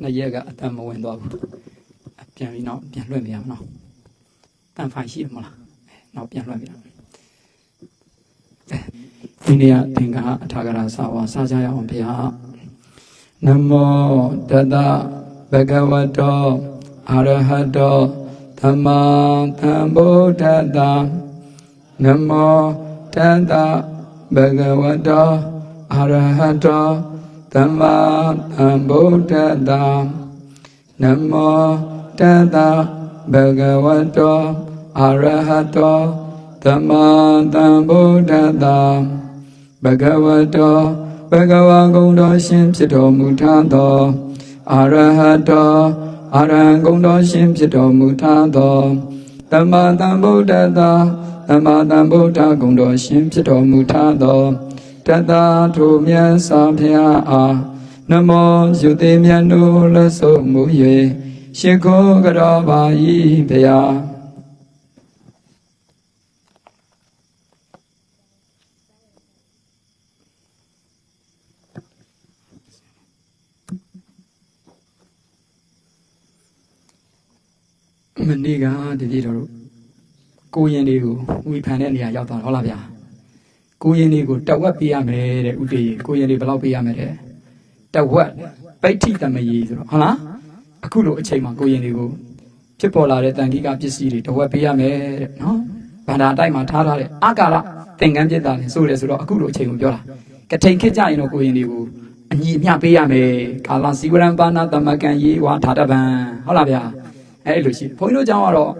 နှစ်ရက်ကအတန်မဝင်သွားဘူးပြန်ပြီးတော့ပြန်လွှင့်ပြရမနော်တန်ဖိုင်ရှိတယ်မလားနောက်ပြန်လွှင့်ပြရမယ်ဒီနေ့ကသင်္ကအထာဂရစာဝါစားကြရအောင်ဗျာနမောတတဘဂဝတောအရဟတောသမ္မာသမ္ဗုဒ္ဓတ္တနမောတတဘဂဝတောအရဟတော သမ္မာသမ္ဗုဒ္ဓတ္တနမောတတဘဂဝတောအရဟတောသမ္မာသမ္ဗုဒ္ဓတ္တဘဂဝတောဘဂဝါကုံတော်ရှင်ဖြစ်တော်မူထသောအရဟတောအရဟံကုံတော်ရှင်ဖြစ်တော်မူထသောသမ္မာသမ္ဗုဒ္ဓတ္တသမ္မာသမ္ဗုဒ္ဓဂုံတော်ရှင်ဖြစ်တော်မူထသော တတ္တထိုမြတ်စွာဘုရားအားနမောယုတိမြတ်နိုးလက်ဆုံးမူ၍ရှိခိုးကြောပါ၏ဘုရားမနေ့ကတပြည့်တော်တို့ကိုရင်တွေကိုဝီဖန်တဲ့နေရာရောက်သွားတာဟုတ်လားဗျာ ကိုရင်တွေကိုတဝက်ပေးရမယ်တဲ့ဥတည်ကိုရင်တွေဘယ်လောက်ပေးရမယ်တဲ့တဝက်ပိဋ္ဌိတမယေဆိုတော့ဟုတ်လားအခုလိုအချိန်မှာကိုရင်တွေကိုဖြစ်ပေါ်လာတဲ့တန်ခိကပစ္စည်းတွေတဝက်ပေးရမယ်တဲ့နော်ဗန္ဒာတိုက်မှာထားထားတဲ့အကာရသင်္ကန်းပြစ်တာလေဆိုတယ်ဆိုတော့အခုလိုအချိန်ကိုပြောတာကထိန်ခစ်ကြရင်တော့ကိုရင်တွေကိုအညီအမျှပေးရမယ်ကာလစီဝရံပါဏသမကံယေဝါထာတပံဟုတ်လားဗျာအဲ့လိုရှိတယ်ဘုန်းကြီးတို့ကျောင်းကတော့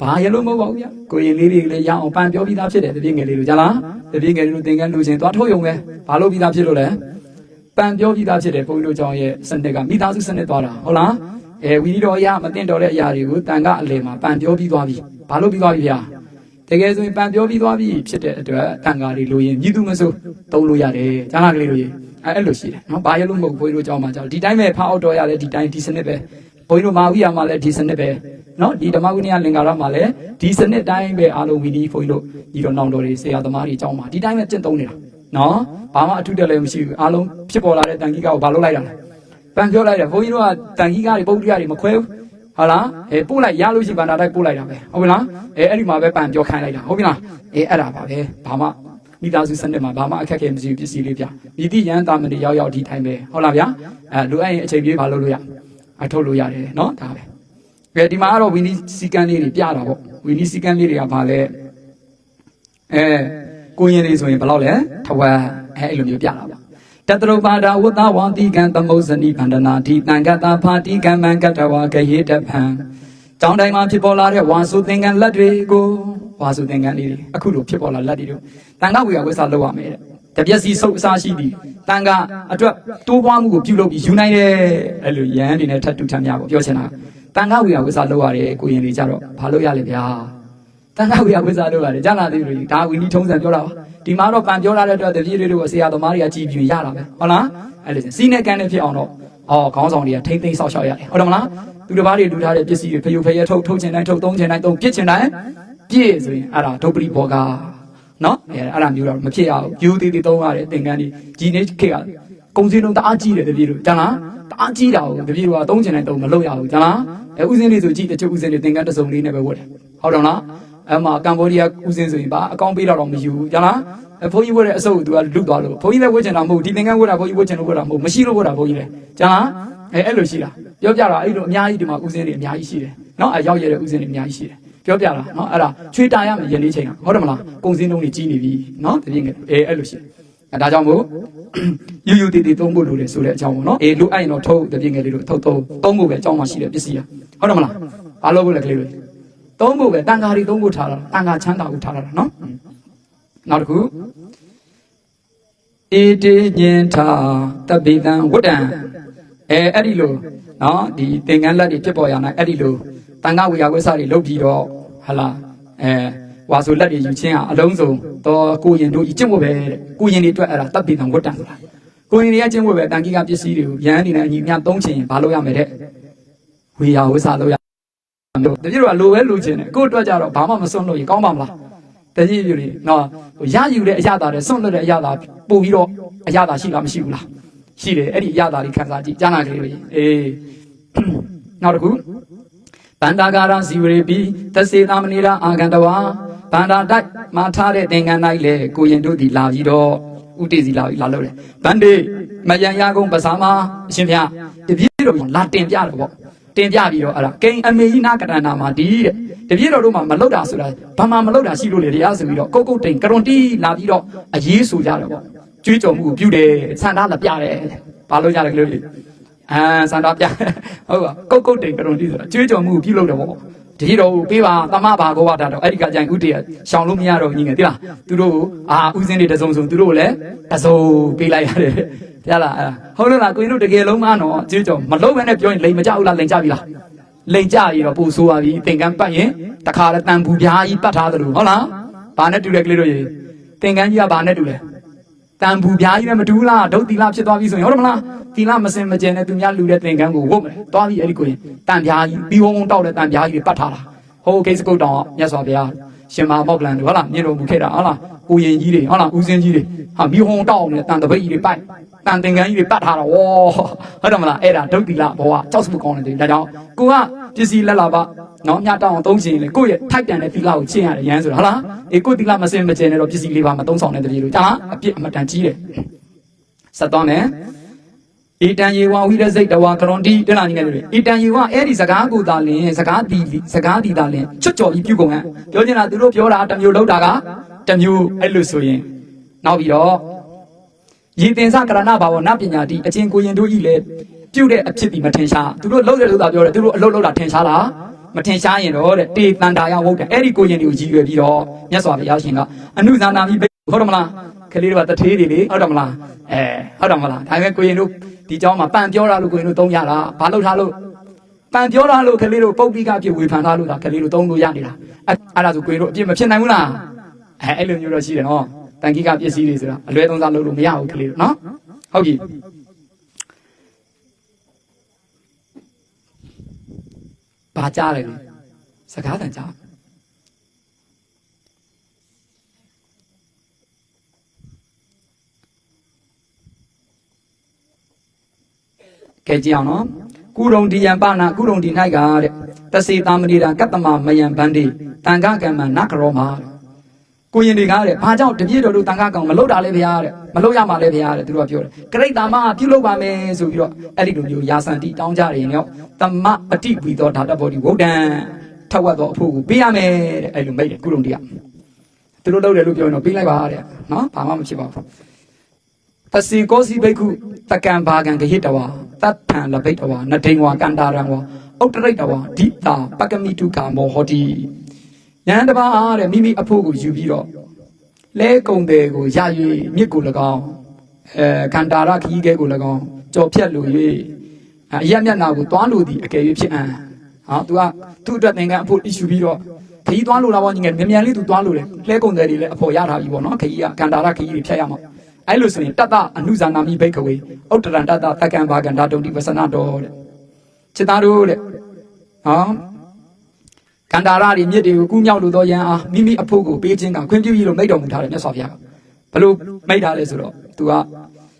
ဘာရလို့မဟုတ်ပါဘူးဗျကိုရင်လေးတွေလည်းရအောင်ပန်ပြောပြီးသားဖြစ်တယ်တပြည့်ငယ်လေးတို့ကြားလားတပြည့်ငယ်လေးတို့သင်္ကန်းလူချင်းသွားထုတ်ရုံပဲဘာလို့ပြီးသားဖြစ်လို့လဲပန်ပြောပြီးသားဖြစ်တယ်ဘုန်းကြီးတို့ကျောင်းရဲ့စနစ်ကမိသားစုစနစ်သွားတာဟုတ်လားအဲဝီဒီတော်အရာမတင်တော်တဲ့အရာတွေကိုတန်ကအလယ်မှာပန်ပြောပြီးသွားပြီဘာလို့ပြီးသွားပြီဗျာတကယ်ဆိုရင်ပန်ပြောပြီးသွားပြီဖြစ်တဲ့အတွက်တန်ဃာတွေလိုရင်မြည်သူမဆိုသုံးလို့ရတယ်ကြားလားကလေးတို့ရေအဲအဲ့လိုရှိတယ်နော်ဘာရလို့မဟုတ်ဘုန်းကြီးတို့ကျောင်းမှာကျောင်းဒီတိုင်းပဲဖောက်အောက်တော်ရတယ်ဒီတိုင်းဒီစနစ်ပဲ ဘုန်းကြီးတို့မာဝိယမှာလည်းဒီစနစ်ပဲနော်ဒီဓမ္မဂုဏီယလင်္ကာရမှာလည်းဒီစနစ်တိုင်းပဲအားလုံးဝီဒီဘုန်းကြီးတို့ဒီတော့နောင်တော်တွေဆရာသမားတွေအကြောင်းမှာဒီတိုင်းပဲကျင့်သုံးနေတာနော်ဘာမှအထုတက်လည်းမရှိဘူးအားလုံးဖြစ်ပေါ်လာတဲ့တန်ခိကကိုဘာလုပ်လိုက်တာလဲပန်ပြောလိုက်တယ်ဘုန်းကြီးတို့ကတန်ခိကတွေပုဒ်တရားတွေမခွဲဘူးဟာလားအဲပို့လိုက်ရလို့ရှိဗန္ဒာတိုက်ပို့လိုက်တာပဲဟုတ်လားအဲအဲ့ဒီမှာပဲပန်ပြောခိုင်းလိုက်တာဟုတ်ပြီလားအဲအဲ့ဒါပါပဲဘာမှမိသားစုစနစ်မှာဘာမှအခက်အခဲမရှိဘူးပစ္စည်းလေးပြမိတိယန်တာမဏေရောက်ရောက်ဒီတိုင်းပဲဟုတ်လားဗျာအဲလိုအပ်ရင်အချိန်ပြေးဘာလုပ်လို့ရ အထုတ်လို့ရတယ်เนาะဒါပဲကဲဒီမှာကတော့ဝီနီစီကန်းလေးတွေပြတာပေါ့ဝီနီစီကန်းလေးတွေကဘာလဲအဲကိုရင်လေးဆိုရင်ဘယ်လောက်လဲထဝက်အဲအဲ့လိုမျိုးပြတာပေါ့တတရုပါဒဝတ္တဝံတိကံသမုဇ္ဇနိဗန္ဒနာတိတံကတဖာတိကံမံကတဝါကရေတဖံကျောင်းတိုင်းမှာဖြစ်ပေါ်လာတဲ့ဝါစုသင်္ကန်းလက်တွေကိုဝါစုသင်္ကန်းလေးတွေအခုလိုဖြစ်ပေါ်လာလက်တွေတို့တန်ခဝေယဝိဆာလောက်ရမယ်တဲ့ တပြက်စီဆုပ်အစားရှိသည်တန်ခအတွက်တိုးပွားမှုကိုပြုလုပ်ပြီးယူနိုင်တယ်အဲ့လိုရဟန်းတွေနဲ့ထပ်တူထပ်များပေါ့ပြောချင်တာတန်ခဝေယဝိဆာလောက်ရတယ်ကိုရင်တွေကြတော့ဘာလို့ရလဲဗျာတန်ခဝေယဝိဆာလောက်ရတယ်ကြားလာသေးလို့ဒါဝီနီထုံးစံပြောတာပါဒီမှာတော့ပန်ပြောလာတဲ့အတွက်တပြည့်လေးတို့ဆရာသမားတွေကကြည်ပြီးရတာပဲဟုတ်လားအဲ့လိုစီးနဲ့ကန်နဲ့ဖြစ်အောင်တော့အော်ခေါင်းဆောင်တွေကထိမ့်သိမ်းဆောက်ရှောက်ရတယ်ဟုတ်တယ်မလားသူတစ်ပါးတွေလူထားတဲ့ပစ္စည်းတွေဖယုဖယထုတ်ထုတ်ချင်တိုင်းထုတ်သုံးချင်တိုင်းသုံးပြစ်ချင်တိုင်းပြည့်ဆိုရင်အဲ့ဒါဒုပရိဘောက နော်အဲအဲ့ဒါမျိုးတော့မဖြစ်ရဘူးယူသေးသေးသုံးရတယ်သင်္ကန်းဒီဒီနေ့ခေတ်ကကုံစင်းလုံးတအားကြီးတယ်တပြေတို့ကျန်လားတအားကြီးတာကိုတပြေတို့ကသုံးချင်တိုင်းသုံးမလုပ်ရဘူးကျန်လားအဲဥစဉ်လေးဆိုကြည့်တချို့ဥစဉ်တွေသင်္ကန်းတစ်စုံလေးနဲ့ပဲဝတ်တယ်ဟုတ်တယ်မလားအဲ့မှာကမ္ဘောဒီးယားဥစဉ်ဆိုရင်ပါအကောင့်ပေးတော့တော့မယူဘူးကျန်လားအဲဘုန်းကြီးဝတ်တဲ့အစုပ်ကသူကလွတ်သွားလို့ဘုန်းကြီးလည်းဝတ်ချင်တာမဟုတ်ဒီသင်္ကန်းဝတ်တာဘုန်းကြီးဝတ်ချင်လို့ဝတ်တာမဟုတ်မရှိလို့ဝတ်တာဘုန်းကြီးလည်းကျန်လားအဲအဲ့လိုရှိတာပြောပြတာအဲ့လိုအများကြီးဒီမှာဥစဉ်တွေအများကြီးရှိတယ်နော်အဲရောက်ရတဲ့ဥစဉ်တွေအများကြီးရှိတယ် ပြောပြတာနော်အဲ့ဒါချွေတာရမယ်ယနေ့ချိန်ကဟုတ်တယ်မလားကုံစင်းလုံးတွေကြီးနေပြီနော်တပြင်းငယ်အဲအဲ့လိုရှိတယ်အဲဒါကြောင့်မို့ယူယူတီတီသုံးဖို့လိုတယ်ဆိုတဲ့အကြောင်းပေါ့နော်အေးလိုအပ်ရင်တော့ထုတ်တပြင်းငယ်လေးတို့ထုတ်သုံးသုံးဖို့ပဲအကြောင်းမှရှိတယ်ပစ္စည်းကဟုတ်တယ်မလားဘာလို့လဲကလေးတွေသုံးဖို့ပဲတန်ဃာတွေသုံးဖို့ထားတာတန်ဃာချမ်းသာဖို့ထားတာနော်နောက်တစ်ခုအေတေညင်ထာတပိတံဝတ္တံအဲအဲ့ဒီလိုနော်ဒီသင်္ကန်းလက်တွေဖြစ်ပေါ်ရနိုင်အဲ့ဒီလိုတန်ခါဝေယဝိဆတွေလုတ်ပြီးတော့ ဟလာအဲဝါဆိုလက်တွေယူချင်းဟာအလုံးစုံတော့ကိုရင်တို့ဤကျင့်ဝတ်ပဲတဲ့ကိုရင်တွေအတွက်အဲ့ဒါတပ်ပိတံဝတ္တံဆိုတာကိုရင်တွေကကျင့်ဝတ်ပဲတန်ခိကပစ္စည်းတွေကိုရဟန်းနေနဲ့အညီမြသုံးချင်ရင်ဘာလုပ်ရမလဲတဲ့ဝေယဝိဆလုပ်ရမယ်တပြည့်တော့လိုပဲလိုချင်တယ်ကို့အတွက်ကြတော့ဘာမှမစွန့်လို့ရင်ကောင်းပါမလားတကြီးပြည့်နော်ရယူတဲ့အရသာတဲ့စွန့်လွတ်တဲ့အရသာပို့ပြီးတော့အရသာရှိလားမရှိဘူးလားရှိတယ်အဲ့ဒီအရသာလေးခံစားကြည့်ကျမ်းစာကလေးတွေအေးနောက်တစ်ခု ဗန္တာကာရဇီဝရေပိသစေသမဏေရာအာဂန္တဝါဗန္တာတိုက်မှာထားတဲ့သင်္ကန်းတိုင်းလေကိုရင်တို့ဒီလာပြီးတော့ဥတေစီလာပြီးလာလို့တယ်ဗန္တေမယံရကုံပစာမအရှင်ဖျားတပြည့်တော်လာတင်ပြတော့ဗောတင်ပြပြီးတော့အဲ့ဒါကိန်အမေကြီးနာကရဏနာမှာဒီတဲ့တပြည့်တော်တို့မှမလောက်တာဆိုတာဘာမှမလောက်တာရှိလို့လေတရားဆိုပြီးတော့ကုတ်ကုတ်တိန်ကရွန်တီလာပြီးတော့အရေးဆိုကြတော့ဗောကြွေးကြော်မှုကိုပြုတယ်ဆန္ဒလာပြတယ်ဘာလို့ကြတယ်ကလေး အာဆန္ဒပြဟုတ်ပါကုတ်ကုတ်တိန်ကရွန်တီဆိုတာကြွေးကြော်မှုကိုပြုလုပ်တယ်ဗောတတိတော်ကိုပေးပါသမဘာကောဝတာတော့အဲ့ဒီကကြိုင်ဥတည်ရှောင်လို့မရတော့ညီငယ်တိလားသူတို့ကိုအာဥစဉ်တွေတစုံစုံသူတို့ကိုလည်းတစုံပေးလိုက်ရတယ်တရားလားအဲ့ဟုတ်လို့လားကိုရင်တို့တကယ်လုံးမနော်ကြွေးကြော်မလုံးဘဲနဲ့ပြောရင်လိန်မကြဘူးလားလိန်ကြပြီလားလိန်ကြရတော့ပို့ဆိုးပါပြီသင်္ကန်းပတ်ရင်တခါလဲတန်ဘူးပြားကြီးပတ်ထားသလိုဟုတ်လားဘာနဲ့တူလဲကလေးတို့ရေသင်္ကန်းကြီးကဘာနဲ့တူလဲ တန်ဘူးပြားကြီးနဲ့မတူဘူးလားဒုတ်တီလာဖြစ်သွားပြီဆိုရင်ဟုတ်တယ်မလားတီလာမစင်မကျင်နဲ့သူများလူတဲ့သင်္ကန်းကိုဝတ်မယ်သွားပြီအဲ့ဒီကိုရင်တန်ပြားကြီးပြီးဝုံဝုံတောက်တဲ့တန်ပြားကြီးတွေပတ်ထားတာဟိုကိစ္စကုတ်တောင်မြတ်စွာဘုရားရှင်မာမောက်လန်တို့ဟုတ်လားမြင့်တော်မူခဲ့တာဟုတ်လားကိုရင်ကြီးတွေဟုတ်လားဦးစင်းကြီးတွေဟာမိဟုံတောက်နေတဲ့တန်တပိတ်ကြီးတွေပိုက်တန်သင်္ကန်းကြီးတွေပတ်ထားတာဝေါဟုတ်တယ်မလားအဲ့ဒါဒုတ်တီလာဘောကကြောက်စမှုကောင်းတယ်ဒါကြောင့်ကိုက ပစ္စည်းလက်လာပါနော်မြတ်တောင်းသုံးရှင်လေကိုယ့်ရဲ့ထိုက်တန်တဲ့သီလကိုကျင့်ရတယ်ရမ်းဆိုတာဟုတ်လားအေးကိုယ်သီလမစင်မကျင်နဲ့တော့ပစ္စည်းလေးပါမသုံးဆောင်တဲ့တည်းလို့ကြာလားအပြစ်အမတန်ကြီးတယ်ဆက်သွားမယ်ဣတံယေဝဝိရစိတ်တဝါကရွန်တီတလားညီငယ်တွေဣတံယေဝအဲ့ဒီစကားကိုသာလင်စကားတီစကားတီသာလင်ချွတ်ကြော်ပြီးပြုကုန်ဟန်ပြောချင်တာသူတို့ပြောတာတစ်မျိုးလောက်တာကတစ်မျိုးအဲ့လိုဆိုရင်နောက်ပြီးတော့ယေတင်စကရဏဘာဝနပညာတိအချင်းကိုရင်တို့ဤလေ ပြုတ်တဲ့အဖြစ်ဒီမထင်ရှားသူတို့လှုပ်တဲ့လို့သာပြောတယ်သူတို့အလုပ်လုပ်တာထင်ရှားလားမထင်ရှားရင်တော့တဲ့တေတန်တာရဝုတ်တယ်အဲ့ဒီကိုရင်တွေကိုရည်ရွယ်ပြီးတော့မြတ်စွာဘုရားရှင်ကအနုဇာနာမိဟုတ်တယ်မလားကလေးတွေကတထေးတွေလေဟုတ်တယ်မလားအဲဟုတ်တယ်မလားဒါပေမဲ့ကိုရင်တို့ဒီเจ้าမှာပန်ပြောတာလို့ကိုရင်တို့သုံးရတာဘာလို့ထားလို့ပန်ပြောတာလို့ကလေးတို့ပုတ်ပိကပြဝေဖန်ထားလို့ဒါကလေးတို့သုံးလို့ရနေတာအဲ့အဲ့ဒါဆိုကိုရင်တို့အပြစ်မဖြစ်နိုင်ဘူးလားအဲအဲ့လိုမျိုးတော့ရှိတယ်နော်တန်ခိကပစ္စည်းတွေဆိုတာအလွဲသုံးစားလုပ်လို့မရဘူးကလေးတို့နော်ဟုတ်ပြီ ဘာကြားလဲလေစကားတန်ကြားကဲကြည့်အောင်နော်ကုရုံဒီယံပနာကုရုံဒီ၌ကတဲ့တစေတာမဏိတာကတ္တမမယံဗန္တိတန်ခကမ္မနကရောမာတဲ့ ကိုရင်တွေကတဲ့ဘာကြောင့်တပြည့်တော်တို့တန်ခကောင်မလုပ်တာလဲဗျာတဲ့မလုပ်ရမှာလဲဗျာတဲ့သူတို့ကပြောတယ်ဂရိတ်တာမပြုလုပ်ပါမယ်ဆိုပြီးတော့အဲ့ဒီလိုမျိုးယာစံတိတောင်းကြတယ်ရောတမပတိဝီသောဓာတဘောဒီဝုဒ္ဒံထက်ဝက်သောအဖို့ကိုပေးရမယ်တဲ့အဲ့လိုမိတ်တယ်ကုရုံဒီကသူတို့လုပ်တယ်လို့ပြောရင်တော့ပေးလိုက်ပါတဲ့နော်ဘာမှမဖြစ်ပါဘူးတစီကောစီဘိက္ခုတကံဘာကံဂဟိတဝါတတ်ထံလဘိတဝါနဒိန်ဝါကန္တာရံဝါဥတ္တရိတဝါဒိတာပကမိတုကာမောဟောတိ ယန္တပါတဲ့မိမိအဖို့ကိုယူပြီးတော့လဲကုံတယ်ကိုရ၍မြစ်ကို၎င်းအဲကန္တာရခီးခဲကို၎င်းကြော်ဖြတ်လို့၍အရက်မျက်နာကိုတွားလို့သည်အကယ်၍ဖြစ်အံဟော तू ကသူ့အတွက်သင်္ကန်းအဖို့ယူပြီးတော့ခီးသွားလို့လားဗောညီငယ်မြန်မြန်လေး तू သွားလို့လေလဲကုံတယ်တွေလည်းအဖို့ရထားပြီဗောနော်ခီးကကန္တာရခီးတွေဖြတ်ရမှာအဲ့လိုဆိုရင်တတ္တအနုဇာနာမိဘိကဝေဥတ္တရံတတ္တတက္ကံဘာကန္တာတုံတိဝဆနာတော်တဲ့จิตသားတို့တဲ့ဟော ကန္တာရတွေမြစ်တွေကိုကူးမြောက်လို့တော့ယံအားမိမိအဖို့ကိုပေးခြင်းကခွင့်ပြုပြီးလို့မိတ်တော်မူထားတယ်မြတ်စွာဘုရားဘလို့မိတ်ထားလဲဆိုတော့ तू က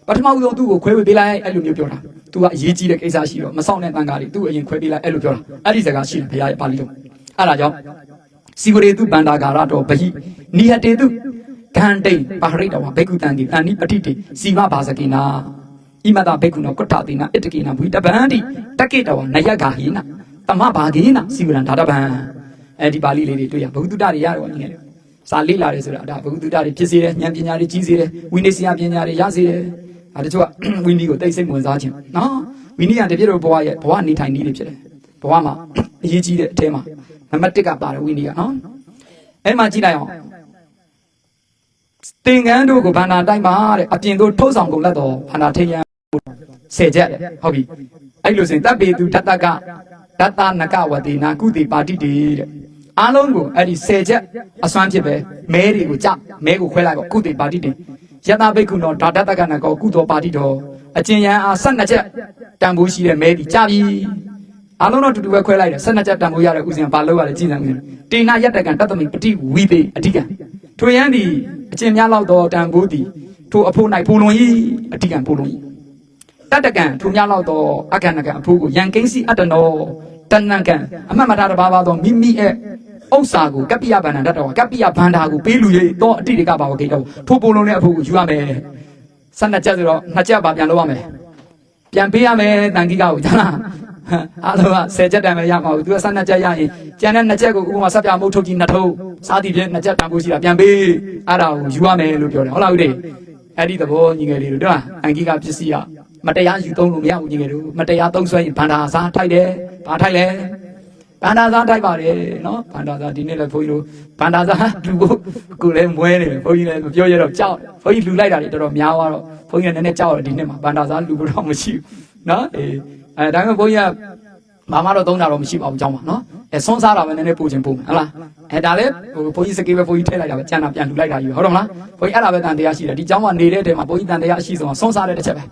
ပထမဦးဆုံးသူ့ကိုခွဲဝေပေးလိုက်အဲ့လိုမျိုးပြောတာ तू ကအရေးကြီးတဲ့ကိစ္စရှိတော့မဆောင်တဲ့တန်ခါတွေသူ့အရင်ခွဲပေးလိုက်အဲ့လိုပြောတာအဲ့ဒီစကားရှိတယ်ဘုရားရဲ့ပါဠိတော်အဲ့ဒါကြောင့်စီဝရေတုဗန္တာဂါရတော်ဘဟိနိဟတေတုဂန္တိပါရိတဝဘေကုတံတိတန်နိပတိတေစီမဘာဇကိနာဣမတဘေကုနောကုဋ္ဌတိနာအတ္တကိနာဘုိတဗန္တိတက္ကိတဝနယဂါဟိနာတမဘာဂိနာစီဝရံဒါတဗံ အဲ့ဒီပါဠိလေးတွေတွေ့ရဘုသူတ္တတွေရတော့ငယ်လေစာလေးလာတယ်ဆိုတာဒါဘုသူတ္တတွေဖြစ်စေတယ်ဉာဏ်ပညာတွေကြီးစေတယ်ဝိနည်းစရာပညာတွေရစေတယ်အဲတချို့ကဝိနည်းကိုတိတ်စိတ်ဝင်စားခြင်းနော်ဝိနည်းကတပြည့်တော့ဘဝရဲ့ဘဝနေထိုင်နည်းတွေဖြစ်တယ်ဘဝမှာအရေးကြီးတဲ့အထဲမှာနံပါတ်1ကပါတယ်ဝိနည်းကနော်အဲ့မှာကြည့်လိုက်အောင်သင်္ကန်းတို့ကိုဗန္နာတိုင်းမှာတဲ့အပြင်သို့ထုတ်ဆောင်ကုန်လက်တော်ဗန္နာထိန်ရန်ဆယ်ချက်ဟုတ်ပြီအဲ့လိုဆိုရင်တပ်ပေသူတတက ဒတနကဝတိနာကုတိပါတိတေတဲ့အားလုံးကိုအဲ့ဒီဆယ်ချက်အစွမ်းဖြစ်ပဲမဲတွေကိုကြမဲကိုခွဲလိုက်ပေါ့ကုတိပါတိတေယတဘိက္ခုနောဒါဒတကနကောကုသောပါတိတော်အကျဉ်ရန်အား၁၂ချက်တန်ဖိုးရှိတဲ့မဲဒီကြပြီအားလုံးတော့တူတူပဲခွဲလိုက်တယ်၁၂ချက်တန်ဖိုးရတဲ့ဥစဉ်ဘာလို့ရလဲကြည်စံဦးတေနာယတကံတတမိပတိဝိသေအဓိကံထိုရန်ဒီအကျဉ်များလောက်သောတန်ဖိုးသည်ထိုအဖို့၌ပူလွန်၏အဓိကံပူလွန်၏ တတကံထူမြလောက်သောအကဏကံအဖို့ကိုယံကိန်းစီအတ္တနောတဏ္ဏကံအမှတ်မထားတစ်ပါးပါသောမိမိရဲ့ဥစ္စာကိုကပ္ပိယဗန္ဒတတော်ကပ္ပိယဗန္ဒာကိုပေးလူ၍တော့အတိတ်ကပါဝကိတော့ထိုပုံလုံးနဲ့အဖို့ကိုယူရမယ်ဆက်နှစ်ချက်ဆိုတော့နှစ်ချက်ပါပြန်လုပ်ရမယ်ပြန်ပေးရမယ်တန်ခိကကိုကြားလားအားလုံးက10ချက်တန်ပဲရမှာဘူးသူက12ချက်ရရင်ကျန်တဲ့2ချက်ကိုဥပမာဆက်ပြမုတ်ထုတ်ကြီးနှစ်ထုပ်စားသည်ဖြင့်2ချက်တန်ဖို့ရှိတာပြန်ပေးအဲ့ဒါကိုယူရမယ်လို့ပြောတယ်ဟုတ်လားဦးတေအဲ့ဒီသဘောညီငယ်လေးတို့တော့အန်ခိကပစ္စည်းက မတရားယူသုံးလို့မရဘူးညီငယ်တို့မတရားသုံးဆွဲရင်ဗန္ဒာစားထိုက်တယ်ဘာထိုက်လဲဗန္ဒာစားထိုက်ပါတယ်နော်ဗန္ဒာစားဒီနေ့လည်းဘုန်းကြီးတို့ဗန္ဒာစားလူကိုကိုလည်းမွဲနေတယ်ဘုန်းကြီးလည်းမပြောရတော့ကြောက်ဘုန်းကြီးလူလိုက်တာတွေတော်တော်များသွားတော့ဘုန်းကြီးလည်းနည်းနည်းကြောက်တယ်ဒီနေ့မှာဗန္ဒာစားလူတော့မရှိဘူးနော်အေးအဲဒါပေမဲ့ဘုန်းကြီးကဘာမှတော့သုံးတာတော့မရှိပါဘူးကြောင်းပါနော်အဲဆွန်းစားတာပဲနည်းနည်းပို့ချင်ပို့မယ်ဟုတ်လားအဲဒါလည်းဟိုဘုန်းကြီးစကေးပဲဘုန်းကြီးထည့်လိုက်တာပဲကျန်တာပြန်လူလိုက်တာယူဟုတ်တယ်မလားဘုန်းကြီးအဲ့ဒါပဲတန်တရားရှိတယ်ဒီကြောင်းမှာနေတဲ့တဲမှာဘုန်းကြီးတန်တရားရှိဆုံးဆွန်းစားတဲ့တစ်ချက်ပဲ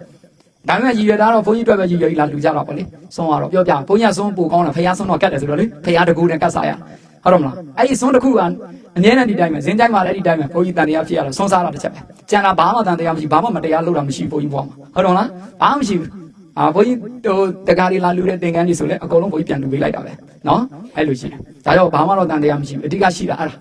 ဒါပေမဲ့ရည်ရွယ်တာတော့ဘုန်းကြီးအတွက်ပဲရည်ရွယ်လာလူကြတော့ဗောလေဆွန်းကတော့ပြောပြဘုန်းကြီးကဆွန်းပိုကောင်းတာဖះဆွန်းတော့ကတ်တယ်ဆိုတော့လေဖះတကူနဲ့ကတ်စားရဟုတ်တယ်မလားအဲ့ဒီဆွန်းတစ်ခုကအငြင်းတဲ့ဒီတိုင်းပဲဇင်းတိုင်းမှာလည်းဒီတိုင်းပဲဘုန်းကြီးတန်တရားဖြစ်ရတော့ဆွန်းစားတာတစ်ချက်ပဲကျန်တာဘာမှတန်တရားမရှိဘာမှမတရားလုပ်တာမရှိဘုန်းကြီးဘွားမှာဟုတ်တယ်မလားဘာမှမရှိဘူးအာဘုန်းကြီးဟိုတကားလေးလာလူတဲ့သင်္ကန်းကြီးဆိုလဲအကုန်လုံးဘုန်းကြီးပြန်လူပေးလိုက်တာပဲနော်အဲ့လိုရှိတယ်ဒါကြောင့်ဘာမှတော့တန်တရားမရှိဘူးအဓိကရှိတာအဲ့ဒါ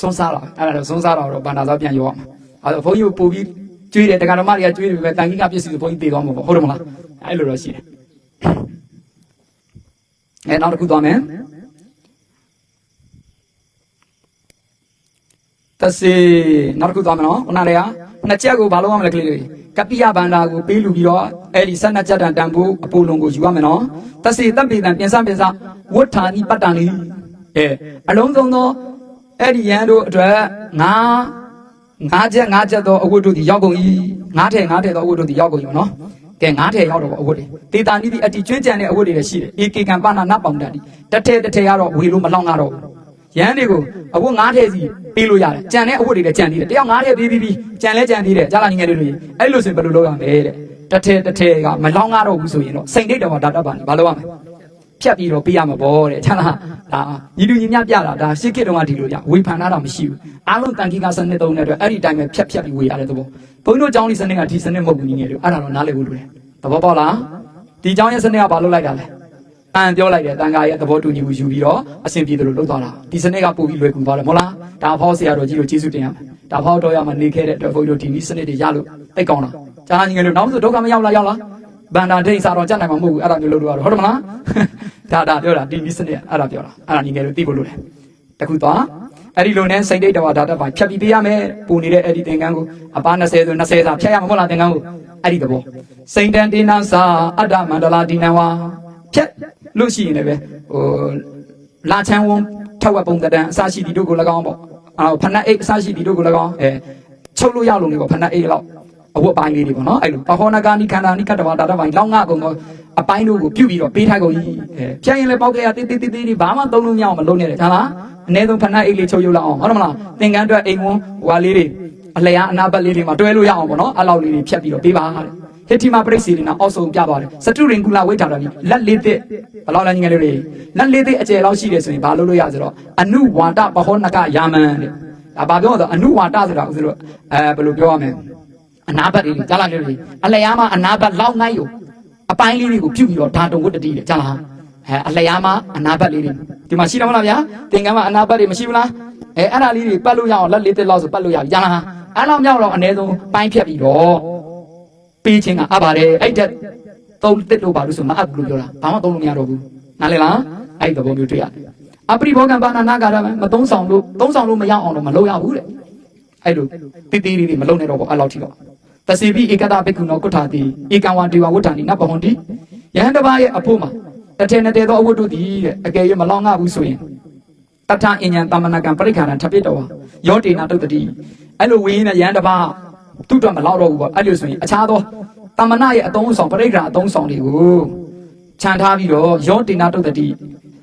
ဆုံးစားတာအဲ့ဒါတော့ဆုံးစားတာတော့ဗန္ဒာသောပြန်ရောအောင်အဲ့တော့ဘုန်းကြီးကိုပို့ပြီး ကျွေးတယ်တက္ကရာမတွေကကျွေးတယ်ပဲတန်ကြီးကပြည့်စုံဘုန်းကြီးတည်သွားမှာပေါ့ဟုတ်တယ်မလားအဲ့လိုတော့ရှိတယ်အဲနောက်တစ်ခုသွားမယ်တဆေနောက်တစ်ခုသွားမယ်နော်ခုနလေးကနှစ်ချက်ကိုဘာလို့ရမလဲကလေးတွေကပိယဗန္ဒာကိုပေးလူပြီးတော့အဲ့ဒီဆက်နှစ်ချက်တန်တန်ဖို့အပူလုံးကိုယူရမယ်နော်တဆေတပ်ပေတန်ပြင်စပြင်စဝဋ္ဌာနိပတ္တန်လေးအဲအလုံးစုံသောအဲ့ဒီရန်တို့အတွက်ငါ ငါးချက်ငါးချက်သောအဝတ်တို့ဒီရောက်ကုန်၏ငါးထည်ငါးထည်သောအဝတ်တို့ဒီရောက်ကုန်ပြီနော်ကဲငါးထည်ရောက်တော့အဝတ်တွေဒေတာနိတိအတိကျွင်းကြံတဲ့အဝတ်တွေလည်းရှိတယ်ဧကေကံပါဏနပေါင်တတ်ဒီတစ်ထည်တစ်ထည်ကတော့ဝေလို့မလောက်ငါတော့ဘူးရန်တွေကိုအဝတ်ငါးထည်စီပေးလို့ရတယ်ကြံတဲ့အဝတ်တွေလည်းကြံသေးတယ်တယောက်ငါးထည်ပေးပြီးပြီးကြံလဲကြံသေးတယ်ကြားလာညီငယ်တွေလို့အဲ့လိုဆိုရင်ဘယ်လိုလုပ်ရမလဲတဲ့တစ်ထည်တစ်ထည်ကမလောက်ငါတော့ဘူးဆိုရင်တော့စိန်ဒိတ်တော်ဒါတတ်ပါနေဘာလုပ်ရမလဲ ဖြတ်ပြီးတော့ပေးရမှာပေါ့တဲ့ချမ်းလားဒါညီလူညီမြပြတာဒါရှစ်ခေတ်တုန်းကဒီလိုကြဝေဖန်တာတော့မရှိဘူးအားလုံးတန်ခိကစနစ်သုံးတဲ့အတွက်အဲ့ဒီတိုင်းပဲဖြတ်ဖြတ်ပြီးဝေရတဲ့သဘောဘုန်းကြီးတို့ကျောင်းလေးစနစ်ကဒီစနစ်မဟုတ်ဘူးညီငယ်တို့အဲ့ဒါတော့နားလည်ဖို့လိုတယ်သဘောပေါက်လားဒီကျောင်းရဲ့စနစ်ကဘာလုပ်လိုက်တာလဲတန်ပြောလိုက်တယ်တန်ခါရဲ့သဘောတူညီမှုယူပြီးတော့အဆင်ပြေတယ်လို့လုပ်သွားတာဒီစနစ်ကပို့ပြီးလွယ်ကူသွားတယ်မဟုတ်လားဒါဖောက်ဆရာတော်ကြီးတို့ကျေးဇူးတင်ရမယ်ဒါဖောက်တော်ရမှာနေခဲ့တဲ့အတွက်ဘုန်းကြီးတို့ဒီနည်းစနစ်တွေရလို့တိတ်ကောင်းတာကျန်ညီငယ်တို့နောက်ဆိုဒုက္ခမရောက်လားရောက်လား ဗန္ဒာဒိတ်စာတော့ကြက်နိုင်မှာမဟုတ်ဘူးအဲ့ဒါမျိုးလုပ်လို့ရတော့ဟုတ်တယ်မလားဒါဒါပြောတာဒီနည်းစနစ်အဲ့ဒါပြောတာအဲ့ဒါညီငယ်တို့သိဖို့လိုတယ်တခုသွားအဲ့ဒီလိုနဲ့စိတ်ဒိတ်တော်ဒါတက်ပိုင်းဖြတ်ပြီးပေးရမယ်ပူနေတဲ့အဲ့ဒီသင်္ကန်းကိုအပား20ဆို20စာဖြတ်ရမှာမဟုတ်လားသင်္ကန်းကိုအဲ့ဒီတဘောစိန်တန်တေနာစာအတ္တမန္တလာဒီနံဝါဖြတ်လို့ရှိရင်လည်းပဲဟိုလာချမ်းဝုံထက်ဝက်ပုံတန်အစရှိဒီတို့ကို၎င်းပေါ့အော်ဖဏတ်အိတ်အစရှိဒီတို့ကို၎င်းအဲချုပ်လို့ရလို့လေပေါ့ဖဏတ်အိတ်လောက် အဝတ်ပိုင်းလေးတွေပေါ့နော်အဲ့လိုပဟောနကာနိခန္ဓာနိကတဝါတာတပိုင်းလောက်ငါအကုန်တော့အပိုင်းတို့ကိုပြုတ်ပြီးတော့ပေးထားကုန်ကြီးအဲဖြတ်ရင်လည်းပေါက်ခဲ့ရတေးတေးတေးတေးတွေဘာမှသုံးလို့မရအောင်မလုပ်နဲ့တဲ့ဟာလားအနည်းဆုံးဖဏတ်အိတ်လေးချုပ်ရုပ်လောက်အောင်ဟုတ်တယ်မလားသင်္ကန်းအတွက်အိမ်ဝန်ဟွာလေးတွေအလျာအနာဘက်လေးတွေမှာတွဲလို့ရအောင်ပေါ့နော်အဲ့လောက်လေးတွေဖြတ်ပြီးတော့ပေးပါတဲ့ဟေတိမပရိစေရနာအောက်ဆုံးပြပါတယ်စတုရင်ကုလဝိထာတော်ကြီးလက်လေးသစ်ဘယ်လောက်လဲညီငယ်လေးတွေလက်လေးသစ်အကျယ်လောက်ရှိတယ်ဆိုရင်ဘာလုပ်လို့ရဆိုတော့အနုဝါဒပဟောနကယာမန်တဲ့ဒါဘာပြောတော့အနုဝါဒဆိုတာဥစ္စာလို့အဲဘယ်လိုပြောရမလဲ အနာဘတ်လေးတွေကြားလာလေးတွေအလျာမအနာဘတ်လောက်နိုင်ရောအပိုင်းလေးတွေကိုပြုတ်ပြီးတော့ဓာတုံဝတ္တတိတဲ့ကြားလာအဲအလျာမအနာဘတ်လေးတွေဒီမှာရှိတယ်မလားဗျာသင်္ကန်းမှာအနာဘတ်တွေမရှိဘူးလားအဲအဲ့ဒါလေးတွေပတ်လို့ရအောင်လက်လေးသစ်လောက်ဆိုပတ်လို့ရပြီကြားလာအဲ့လောက်မြောက်တော့အနည်းဆုံးပိုင်းဖြတ်ပြီးတော့ပေးခြင်းကအပ်ပါတယ်အဲ့တက်သုံးတစ်လို့ပါလို့ဆိုမအပ်ဘူးလို့ပြောတာဘာမှသုံးလို့မရတော့ဘူးနားလည်လားအဲ့ဒီသဘောမျိုးတွေ့ရတယ်အပရိဘောကံဘာနာနာကာရမမသုံးဆောင်လို့သုံးဆောင်လို့မရအောင်တော့မလုပ်ရဘူးတဲ့ အဲ့လိုတိတိလေးတွေမလုပ်နဲ့တော့ပေါ့အဲ့လောက်ထိတော့တစီပိဧကတဘိက္ခုနောကုဋ္ဌာတိဧကံဝတေဝဝဋ္ဌာနိနဘဟွန်တိယဟန်တစ်ပါးရဲ့အဖို့မှာတထေနဲ့တေသောအဝတ္ထုတည်တဲ့အကယ်၍မလောင်ငါဘူးဆိုရင်တထအဉ္ဉံတမနာကံပရိခါရံထပိတ္တဝါယောတေနာတုတ်တိအဲ့လိုဝင်းနဲ့ယဟန်တစ်ပါးသူ့တော့မလောက်တော့ဘူးပေါ့အဲ့လိုဆိုရင်အခြားသောတမနာရဲ့အတုံးဆောင်ပရိခါအတုံးဆောင်တွေကိုခြံထားပြီးတော့ယောတေနာတုတ်တိ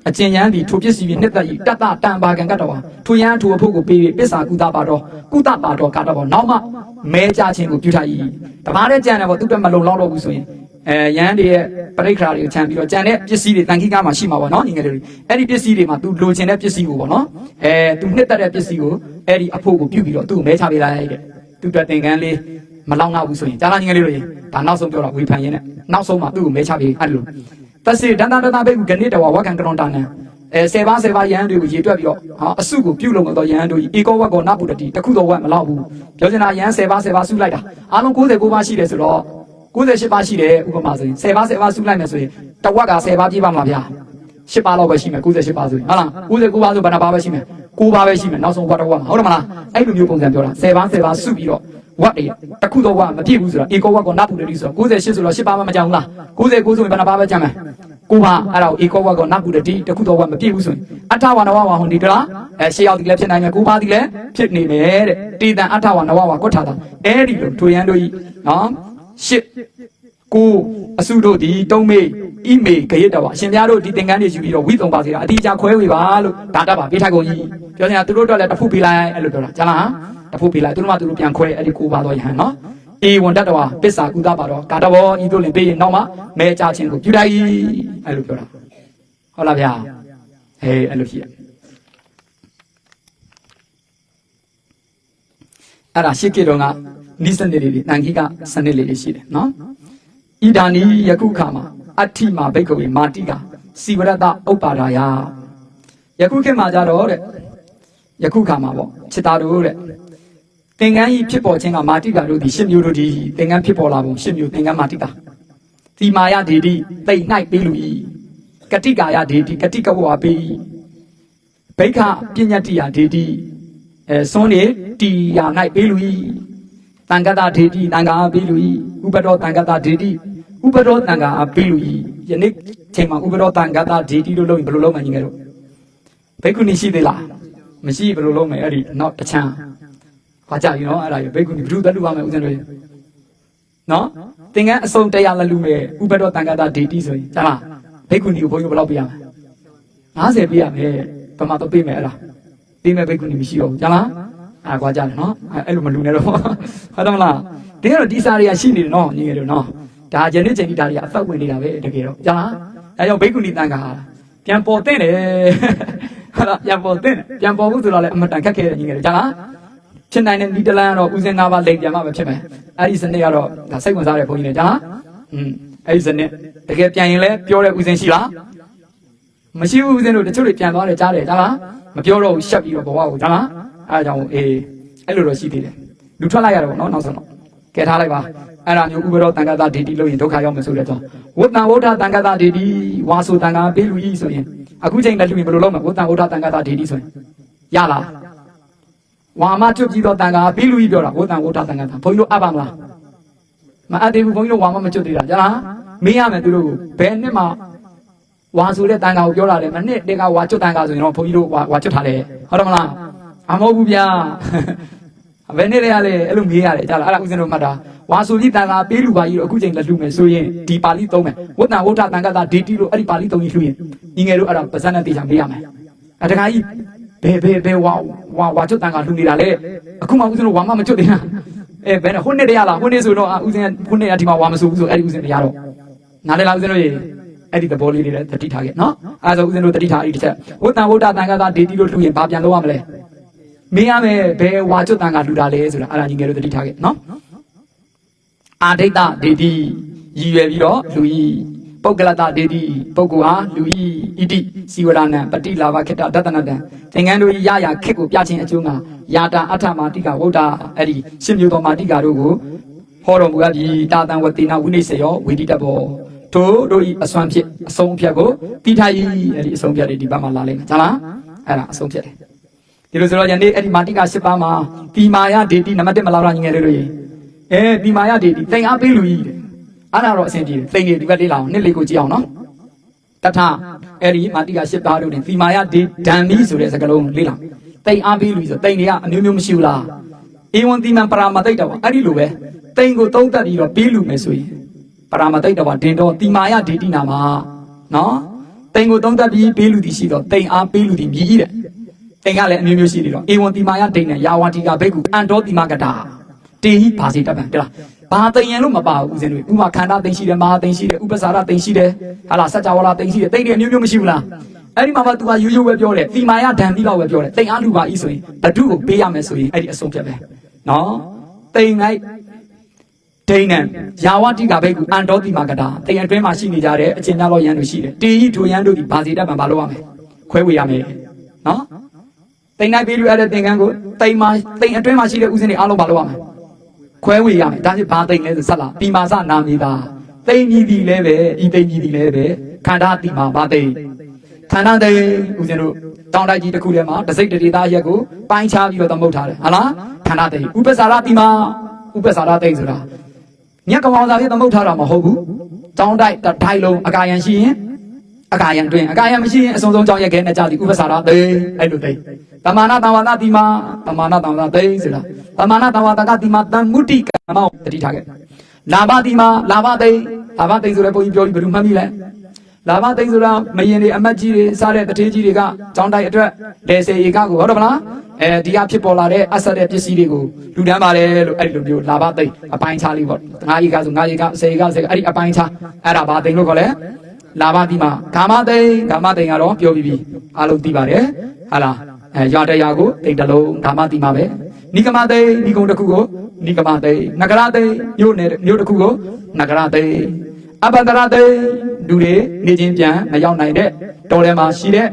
အကျဉ်ရန်သည်ထိုပစ္စည်းဖြင့်နှစ်သက်၏တတတံပါကံကတ္တဝါထိုရန်ထိုအဖို့ကိုပေးပြီးပစ္စာကုသပါတော့ကုသပါတော့ကတော့နောက်မှမဲကြခြင်းကိုပြုထား၏တမားတဲ့ကြံတယ်ပေါ့သူတက်မလုံလောက်တော့ဘူးဆိုရင်အဲရန်တွေရဲ့ပရိခရာတွေကိုခြံပြီးတော့ကြံတဲ့ပစ္စည်းတွေတန်ခိကမှာရှိမှာပေါ့နော်ညီငယ်တွေအဲ့ဒီပစ္စည်းတွေမှာ तू လိုချင်တဲ့ပစ္စည်းကိုပေါ့နော်အဲ तू နှစ်သက်တဲ့ပစ္စည်းကိုအဲ့ဒီအဖို့ကိုပြုတ်ပြီးတော့သူ့ကိုမဲချပေးလိုက်တဲ့သူ့အတွက်သင်္ကန်းလေးမလောက်ငါဘူးဆိုရင်ကြားလားညီငယ်လေးတို့ဒါနောက်ဆုံးပြောတာဝေဖန်ရင်းနဲ့နောက်ဆုံးမှသူ့ကိုမဲချပြီးအဲ့လို တစီဒန္တာဒတာဘိက္ခုဂဏိတဝဝကန်ကရွန်တာနံအဲဆယ်ပါးဆယ်ပါးယဟန်တွေကိုရေတွက်ပြီးတော့ဟာအစုကိုပြုတ်လုံတော့ယဟန်တို့ဤကောဝတ်ကောနဗုဒ္ဓတိတခုတော်ဝတ်မလောက်ဘူးပြောချင်တာယဟန်ဆယ်ပါးဆယ်ပါးစုလိုက်တာအားလုံး69ပါးရှိတယ်ဆိုတော့98ပါးရှိတယ်ဥပမာဆိုရင်10ပါး10ပါးစုလိုက်မယ်ဆိုရင်တဝက်က10ပါးပြည့်ပါမှာဗျာ10ပါးလောက်ပဲရှိမယ်98ပါးဆိုရင်ဟုတ်လား99ပါးဆိုဘယ်နှပါးပဲရှိမယ်9ပါးပဲရှိမယ်နောက်ဆုံးဝတ်တော့ဝတ်မှာဟုတ်တယ်မလားအဲ့လိုမျိုးပုံစံပြောတာ10ပါး10ပါးစုပြီးတော့ ဝတ်တွေတခုတော့ဝတ်မပြည့်ဘူးဆိုတော့ဧကောဝတ်ကောနဗုဒ္ဓတိဆိုတော့98ဆိုတော့10ပါးမှမကြဘူးလား99ဆိုရင်ဘယ်နှပါးပဲကြမ်းမယ်ကိုပါအဲ့ဒါကိုဧကောဝတ်ကောနဗုဒ္ဓတိတခုတော့ဝတ်မပြည့်ဘူးဆိုရင်အထဝနဝဝဟွန်ဒီတလားအဲရှေးရောက်ဒီလည်းဖြစ်နိုင်မယ်ကိုပါဒီလည်းဖြစ်နေမယ်တဲ့တေတံအထဝနဝဝကွတ်ထားတာအဲ့ဒီလိုထိုရန်တို့ဤနော်ရှစ်ကိုအစုတို့ဒီတုံးမေဣမေဂရစ်တော်အရှင်ဘုရားတို့ဒီသင်္ကန်းတွေယူပြီးတော့ဝိသုံပါစေတာအတိအကျခွဲဝေပါလို့ဒါတတ်ပါပေးထိုက်ကုန်ကြီးပြောနေတာသူတို့တော့လည်းတစ်ဖူပေးလိုက်အဲ့လိုပြောတာကြားလား တစ်ဖူပေးလိုက်သူတို့မှသူတို့ပြန်ခွဲအဲ့ဒီကိုပါတော့ယဟန်နော်အေဝန္တတဝပစ္စာကုသပါတော့ကာတဘောဤတို့လည်းပေးရင်နောက်မှမဲကြခြင်းကိုပြုလိုက်အဲ့လိုပြောတာဟုတ်လားဗျာဟေးအဲ့လိုရှိတယ်အဲ့ဒါရှစ်ကိတော်ကနိစနစ်လေးတွေတန်ခိကစနစ်လေးတွေရှိတယ်နော်ဣဒာနီယခုခါမှာအဋ္ဌိမာဘိက္ခဝေမာတိကစီဝရတဥပ္ပါဒာယယခုခေတ်မှာကြတော့တဲ့ယခုခါမှာပေါ့ခြေသားတို့တဲ့ သင်္ကန်းဤဖြစ်ပေါ်ခြင်းကမာတိကတို့ဒီရှစ်မျိုးတို့ဒီသင်္ကန်းဖြစ်ပေါ်လာပုံရှစ်မျိုးသင်္ကန်းမာတိကသီမာယဒေတိတိတ်၌ပေးလူဤကတိကာယဒေတိကတိကဝဝပေးဤဘိက္ခပညတ္တိယဒေတိအဲစွန်းနေတီယာ၌ပေးလူဤတန်ကတဒေတိတန်ခါပေးလူဤဥပဒောတန်ကတဒေတိဥပဒောတန်ခါပေးလူဤယနေ့ချိန်မှာဥပဒောတန်ကတဒေတိလို့လုပ်ရင်ဘယ်လိုလုပ်မှညီငယ်တို့ဘိက္ခုနီရှိသေးလားမရှိဘယ်လိုလုပ်မလဲအဲ့ဒီနောက်တစ်ချမ်း ခါကြပြီနော်အဲ့ဒါရဘိက္ခုနီဘုရုတလူပါမယ်ဦးဇင်းတို့ရေနော်သင်္ကန်းအစုံတရားလည်းလူမယ်ဥပဒောတန်ကတဒေတိဆိုရင်ကြားလားဘိက္ခုနီကိုဘုန်းကြီးဘယ်လောက်ပေးရမလဲ50ပေးရမယ်ဘယ်မှာတော့ပေးမယ်အဲ့ဒါပေးမယ်ဘိက္ခုနီမရှိတော့ဘူးကြားလားအဲ့ကွာကြတယ်နော်အဲ့လိုမလူနဲ့တော့ဟုတ်တယ်မလားတကယ်တော့ဒီစာတွေကရှိနေတယ်နော်ညီငယ်တို့နော်ဒါဂျန်နစ်ဂျန်နီဒါတွေကအဖက်ဝင်နေတာပဲတကယ်တော့ကြားလားအဲကြောင့်ဘိက္ခုနီတန်ခါပြန်ပေါ်တဲ့တယ်ဟာပြန်ပေါ်တဲ့ပြန်ပေါ်မှုဆိုတော့လည်းအမတန်ခက်ခဲတယ်ညီငယ်တို့ကြားလား ဖြစ်နိုင်တဲ့ဒီတလန်းကတော့ဦးစင်၅ပါးလိမ်ပြန်မှပဲဖြစ်မယ်အဲ့ဒီစနစ်ကတော့ဒါစိတ်ဝင်စားတဲ့ဘုန်းကြီးတွေကြားလားอืมအဲ့ဒီစနစ်တကယ်ပြန်ရင်လည်းပြောတဲ့ဦးစင်ရှိလားမရှိဘူးဦးစင်တို့တချို့တွေပြန်သွားတယ်ကြားတယ်ကြားလားမပြောတော့ဘူးရှက်ပြီးတော့ဘဝကိုကြားလားအဲဒါကြောင့်အေးအဲ့လိုတော့ရှိသေးတယ်လူထွက်လိုက်ရတော့ဗောနော်နောက်ဆုံးတော့ကဲထားလိုက်ပါအဲ့ဒါမျိုးဥပဒေတန်ခါသာဒေတိလို့ရင်ဒုက္ခရောက်မယ်ဆိုတဲ့ကြောင့်ဝတ္တဝဋ္ဌတန်ခါသာဒေတိဝါဆိုတန်ခါပေးလူကြီးဆိုရင်အခုချိန်လက်လူရင်ဘယ်လိုလုပ်မလဲဝတ္တဝဋ္ဌတန်ခါသာဒေတိဆိုရင်ရလား ဝါမကျွတ်ကြည့်တော့တန်ခါပေးလူကြီးပြောတာဝတ္တဝဋ္ဌတန်ခါသာဘုန်းကြီးတို့အပ်ပါမလားမအပ်သေးဘူးဘုန်းကြီးတို့ဝါမမကျွတ်သေးတာကြားလားမေးရမယ်သူတို့ကိုဘယ်နှစ်မှာဝါဆိုတဲ့တန်ခါကိုပြောတာလေမနှစ်တက်ကဝါကျွတ်တန်ခါဆိုရင်တော့ဘုန်းကြီးတို့ဝါဝါကျွတ်ထားတယ်ဟုတ်တယ်မလားအမဟုတ်ဘူးဗျာဘယ်နေ့လဲရလဲအဲ့လိုမေးရတယ်ကြားလားအဲ့ဒါဥစဉ်တို့မှတ်တာဝါဆိုကြီးတန်ခါပေးလူပါကြီးတို့အခုချိန်လက်လူမယ်ဆိုရင်ဒီပါဠိသုံးမယ်ဝတ္တဝဋ္ဌတန်ခါသာဒေတိလို့အဲ့ဒီပါဠိသုံးကြီးလှူရင်ညီငယ်တို့အဲ့ဒါပါဇက်နဲ့တေချာမေးရမယ်အဲ့ဒါကကြီး ဘယ်ဘယ်ဘယ်ဝါဝါဝါကျွတ်တန်ခါလှူနေတာလေအခုမှဥစဉ်တို့ဝါမမကျွတ်သေးတာအဲဘယ်နဲ့ဟိုနှစ်တရလားဟိုနှစ်ဆိုတော့ဥစဉ်ဟိုနှစ်ကဒီမှာဝါမဆိုဘူးဆိုအဲ့ဒီဥစဉ်တရားတော့နားလည်လားဥစဉ်တို့ရေအဲ့ဒီသဘောလေးတွေလည်းတတိထားခဲ့နော်အဲဒါဆိုဥစဉ်တို့တတိထားအဲ့ဒီတစ်ချက်ဝတ္တဝဋ္ဌတန်ခါသာဒေတိလို့လှူရင်ဘာပြန်လုပ်ရမလဲမင်းရမယ်ဘယ်ဝါကျွတ်တန်ကလူတာလဲဆိုတာအဲ့ဒါညီငယ်တို့တတိထားခဲ့နော်အာဒိတဒေတိရည်ရွယ်ပြီးတော့လူဤ ပုဂ္ဂလတဒေတိပုဂ္ဂိုလ်ဟာလူဤဣတိစီဝရဏံပတိလာဘခေတ္တဒတနတံသင်္ကန်းတို့ရရခက်ကိုပြခြင်းအကျိုးငါယာတာအထမာတိကဝုဒ္ဓအဲ့ဒီရှင်မျိုးတော်မာတိကတို့ကိုဟောတော်မူအပ်ပြီးတာတံဝတိနာဝိနိစေယောဝေဒီတဘောတို့တို့ဤအစွမ်းဖြစ်အဆုံးအဖြတ်ကိုတိထားဤအဲ့ဒီအဆုံးအဖြတ်တွေဒီဘက်မှာလာလိမ့်မယ်ဇာလားအဲ့ဒါအဆုံးဖြတ်တယ်ဒီလိုဆိုတော့ယနေ့အဲ့ဒီမာတိက၈ပါးမှာတီမာယဒေတိနံပါတ်1မလာတော့ညီငယ်လေးတို့ရေအဲတီမာယဒေတိတိမ်အားပေးလူကြီးတဲ့ အဲ့ဒါတော့အဆင်ပြေတယ်တိမ်နေဒီဘက်လေးလာအောင်နှစ်လေးကိုကြည့်အောင်နော်တထအဲ့ဒီမာတိက၈ပါးတို့တင်တီမာယဒေဒံမီဆိုတဲ့စကားလုံးလေးလာတိမ်အားပေးလူကြီးဆိုတိမ်တွေကအမျိုးမျိုးမရှိဘူးလားဧဝံတိမံပရာမတိတ်တော်အဲ့ဒီလိုပဲတိမ်ကိုသုံးတတ်ပြီးတော့ပေးလူမယ်ဆိုရင်ပရာမတိတ်တော်ဒင်တော်တီမာယဒေတိနာမှာနော်တိမ်ကိုသုံးတတ်ပြီးပေးလူသည်ရှိတော့တိမ်အားပေးလူသည်မြည်တဲ့တိမ်ကလည်းအမျိုးမျိုးရှိနေတော့ဧဝံတိမာယဒိဏယာဝတိကဘိက္ခုအန္တောတိမကတာတေဟိဘာစီတပံတလား ဘာတိမ်ရန်လို့မပါဘူးဦးဇင်းတို့ဥမာခန္ဓာတိမ်ရှိတယ်မဟာတိမ်ရှိတယ်ဥပ္ပစာရတိမ်ရှိတယ်ဟာလားစัจ java လာတိမ်ရှိတယ်တိမ်တွေအမျိုးမျိုးမရှိဘူးလားအဲ့ဒီမှာမှ तू ကရိုးရိုးပဲပြောတယ်တိမာယဓာန်ပြီးတော့ပဲပြောတယ်တိမ်အားလူပါဤဆိုရင်ဘဒုကိုပေးရမယ်ဆိုရင်အဲ့ဒီအဆုံးဖြတ်ပဲနော်တိမ်လိုက်ဒိဋ္ဌံယာဝတိကဘိက္ခုအန္တောတိမကတာတိမ်အတွင်းမှာရှိနေကြတဲ့အကျဉ်းများသောယန္တုရှိတယ်တေဟိထိုယန္တုဒီဘာစီတတ်မှမလုပ်ရမယ်ခွဲဝေရမယ်နော်တိမ်နိုင်ပေးလို့ရတဲ့သင်္ကန်းကိုတိမ်မှာတိမ်အတွင်းမှာရှိတဲ့ဥစဉ်တွေအားလုံးမလုပ်ရမယ် ခွဲဝေရမယ်ဒါချင်းဘာတိမ်လဲဆိုဆက်လာပိမာစနာမီတာတိမ်ကြီးဒီလဲပဲဤတိမ်ကြီးဒီလဲပဲခန္ဓာတိမာဘာတိမ်ခန္ဓာတိမ်ဥစဉ်တို့တောင်းတိုက်ကြီးတစ်ခုထဲမှာတစိတ်တရေသားရက်ကိုပိုင်းခြားပြီးတော့သမုတ်ထားတယ်ဟာလားခန္ဓာတိမ်ဥပ္ပစာရတိမာဥပ္ပစာရတိမ်ဆိုတာညက်ကမောင်စာဖြစ်သမုတ်ထားတာမဟုတ်ဘူး။တောင်းတိုက်တစ်ထိုင်လုံးအကာယံရှိရင်အကာယံတွင်အကာယံမရှိရင်အစုံဆုံးကြောင့်ရက်ခဲနဲ့ကြသည်ဥပ္ပစာရသိအဲ့လိုသိ တမာနာတဝါဒတိမာတမာနာတဝါဒသိဆိုတာတမာနာတဝါဒကတိမာတန်မုတိကမောတတိထားခဲ့လာဘတိမာလာဘသိလာဘသိဆိုလည်းဘုန်းကြီးပြောပြီးဘယ်သူမှတ်မိလဲလာဘသိဆိုတာမယင်တွေအမတ်ကြီးတွေစားတဲ့တထေးကြီးတွေကကြောင်းတိုက်အတွက်လေစေဧကကိုဟုတ်တယ်မလားအဲဒီကဖြစ်ပေါ်လာတဲ့အဆက်တဲ့ပစ္စည်းတွေကိုလူတန်းပါတယ်လို့အဲ့လိုမျိုးလာဘသိအပိုင်းခြားလေးပေါ့ငါးဧကဆိုငါးဧကဆယ်ဧကဆယ်ဧကအဲ့ဒီအပိုင်းခြားအဲ့ဒါဘာသိလို့ခေါ်လဲလာဘတိမာဂါမသိဂါမသိကတော့ပြောပြီးပြီအားလုံးသိပါတယ်ဟာလားအဲ ရွာတရားကိုတိတ်တလုံးဂါမတိမာပဲနိကမသိနိကုံတစ်ခုကိုနိကမသိနဂရသိမြို့နယ်မြို့တစ်ခုကိုနဂရသိအပန္တရတေလူတွေနေချင်းပြန်မရောက်နိုင်တဲ့တော်ထဲမှာရှိတဲ့